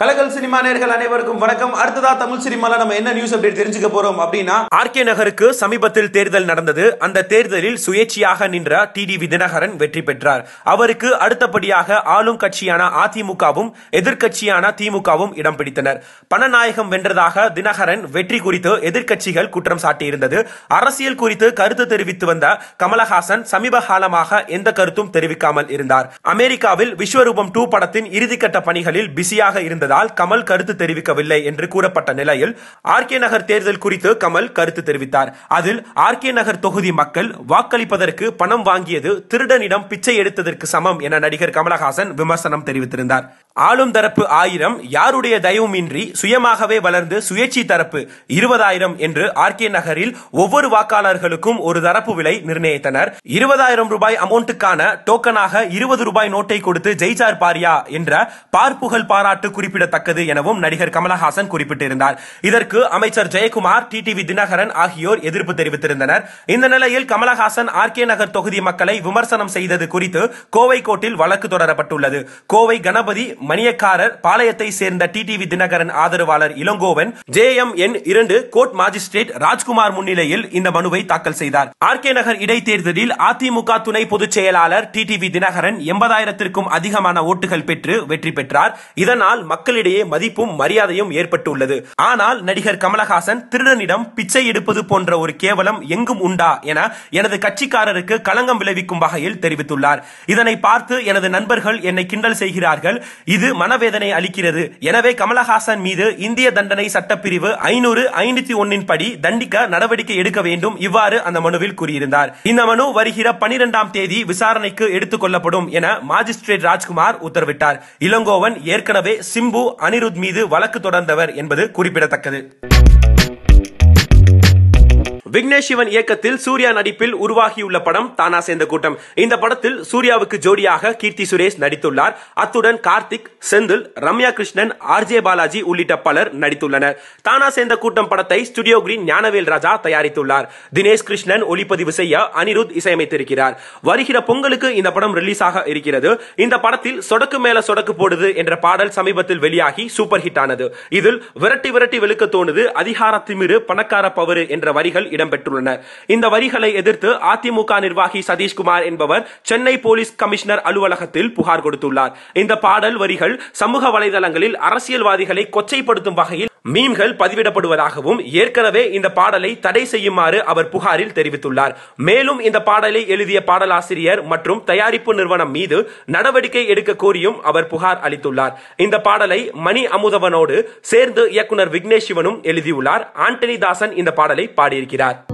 கலக்கல் cinema நேர்கள் அனைவருக்கும் வணக்கம். அடுத்ததா தமிழ் சினிமால நம்ம என்ன நியூஸ் அப்டேட் தெரிஞ்சுக்க போறோம் அப்படின்னா ஆர்கே நகருக்கு சமீபத்தில் தேர்தல் நடந்தது. அந்த தேர்தலில் சுயேட்சையாக நின்ற டி டி தினகரன் வெற்றி பெற்றார். அவருக்கு அடுத்தபடியாக ஆளும் கட்சியான அதிமுகவும் எதிர்க்கட்சியான திமுகவும் இடம் பிடித்தனர். பணநாயகம் வென்றதாக தினகரன் வெற்றி குறித்து எதிர்க்கட்சிகள் குற்றம் சாட்டியிருந்தது. அரசியல் குறித்து கருத்து தெரிவித்து வந்த கமலஹாசன் சமீப காலமாக எந்த கருத்தும் தெரிவிக்காமல் இருந்தார். அமெரிக்காவில் விஸ்வரூபம் டூ படத்தின் இறுதிக்கட்ட பணிகளில் பிஸியாக இருந்த இருந்ததால் கமல் கருத்து தெரிவிக்கவில்லை என்று கூறப்பட்ட நிலையில் ஆர்கே நகர் தேர்தல் குறித்து கமல் கருத்து தெரிவித்தார். அதில் ஆர்கே நகர் தொகுதி மக்கள் வாக்களிப்பதற்கு பணம் வாங்கியது திருடனிடம் பிச்சை எடுத்ததற்கு சமம் என நடிகர் கமலஹாசன் விமர்சனம் தெரிவித்திருந்தார். ஆளும் தரப்பு ஆயிரம் யாருடைய தயவுமின்றி சுயமாகவே வளர்ந்து சுயேட்சி தரப்பு இருபதாயிரம் என்று ஆர்கே நகரில் ஒவ்வொரு வாக்காளர்களுக்கும் ஒரு தரப்பு விலை நிர்ணயித்தனர். இருபதாயிரம் ரூபாய் அமௌண்ட்டுக்கான டோக்கனாக இருபது ரூபாய் நோட்டை கொடுத்து ஜெயிச்சார் பாரியா என்ற பார்ப்புகழ் பாராட்டு குறிப்பிடத்தக்கது எனவும் நடிகர் கமலஹாசன் குறிப்பிட்டிருந்தார். இதற்கு அமைச்சர் ஜெயக்குமார் டிடிவி தினகரன் ஆகியோர் எதிர்ப்பு தெரிவித்திருந்தனர். இந்த நிலையில் கமலஹாசன் ஆர்கே நகர் தொகுதி மக்களை விமர்சனம் செய்தது குறித்து கோவை கோர்ட்டில் வழக்கு தொடரப்பட்டுள்ளது. கோவை கணபதி மணியக்காரர் பாளையத்தை சேர்ந்த டிடிவி தினகரன் ஆதரவாளர் இளங்கோவன் ஜே எம் என் இரண்டு கோர்ட் மாஜிஸ்ட்ரேட் ராஜ்குமார் முன்னிலையில் இந்த மனுவை தாக்கல் செய்தார். ஆர் கே நகர் இடைத்தேர்தலில் அதிமுக துணை பொதுச் செயலாளர் டிடிவி தினகரன் எண்பதாயிரத்திற்கும் அதிகமான ஓட்டுகள் பெற்று வெற்றி பெற்றார். இதனால் மக்களிடையே மதிப்பும் மரியாதையும் ஏற்பட்டுள்ளது. ஆனால் நடிகர் கமலஹாசன் திருடனிடம் பிச்சை எடுப்பது போன்ற ஒரு கேவலம் எங்கும் உண்டா என எனது கட்சிக்காரருக்கு களங்கம் விளைவிக்கும் வகையில் தெரிவித்துள்ளார். இதனை பார்த்து எனது நண்பர்கள் என்னை கிண்டல் செய்கிறார்கள். இது மனவேதனை அளிக்கிறது. எனவே கமலஹாசன் மீது இந்திய தண்டனை சட்டப்பிரிவு ஐநூறு ஐநூத்தி ஒன்னின் படி தண்டிக்க நடவடிக்கை எடுக்க வேண்டும். இவ்வாறு அந்த மனுவில் கூறியிருந்தார். இந்த மனு வருகிற பனிரெண்டாம் தேதி விசாரணைக்கு எடுத்துக் கொள்ளப்படும் என மாஜிஸ்ட்ரேட் ராஜ்குமார் உத்தரவிட்டார். இளங்கோவன் ஏற்கனவே சிம்பு அனிருத் மீது வழக்கு தொடர்ந்தவர் என்பது குறிப்பிடத்தக்கது. விக்னேஷ் சிவன் இயக்கத்தில் சூர்யா நடிப்பில் உருவாகியுள்ள படம் தானா சேர்ந்த கூட்டம். இந்த படத்தில் சூர்யாவுக்கு ஜோடியாக கீர்த்தி சுரேஷ் நடித்துள்ளார். அத்துடன் கார்த்திக் செந்தில் ரம்யா கிருஷ்ணன் ஆர்ஜே பாலாஜி உள்ளிட்ட பலர் நடித்துள்ளனர். தானா சேர்ந்த கூட்டம் படத்தை ஸ்டுடியோ கிரீன் ஞானவேல் ராஜா தயாரித்துள்ளார். தினேஷ் கிருஷ்ணன் ஒளிப்பதிவு செய்ய அனிருத் இசையமைத்திருக்கிறார். வருகிற பொங்கலுக்கு இந்த படம் ரிலீஸ் ஆக இருக்கிறது. இந்த படத்தில் சொடக்கு மேல சொடக்கு போடுது என்ற பாடல் சமீபத்தில் வெளியாகி சூப்பர் ஹிட் ஆனது இதில் விரட்டி விரட்டி வெளுக்க தோணுது அதிகார திமிரு பணக்கார பவரு என்ற வரிகள் இடம் இடம்பெற்றுள்ளன. இந்த வரிகளை எதிர்த்து அதிமுக நிர்வாகி சதீஷ்குமார் என்பவர் சென்னை போலீஸ் கமிஷனர் அலுவலகத்தில் புகார் கொடுத்துள்ளார். இந்த பாடல் வரிகள் சமூக வலைதளங்களில் அரசியல்வாதிகளை கொச்சைப்படுத்தும் வகையில் மீம்கள் பதிவிடப்படுவதாகவும் ஏற்கனவே இந்த பாடலை தடை செய்யுமாறு அவர் புகாரில் தெரிவித்துள்ளார். மேலும் இந்த பாடலை எழுதிய பாடலாசிரியர் மற்றும் தயாரிப்பு நிறுவனம் மீது நடவடிக்கை எடுக்க கோரியும் அவர் புகார் அளித்துள்ளார். இந்த பாடலை மணி அமுதவனோடு சேர்ந்து இயக்குனர் விக்னேஷ் சிவனும் எழுதியுள்ளார். ஆண்டனி தாசன் இந்த பாடலை பாடியிருக்கிறார்.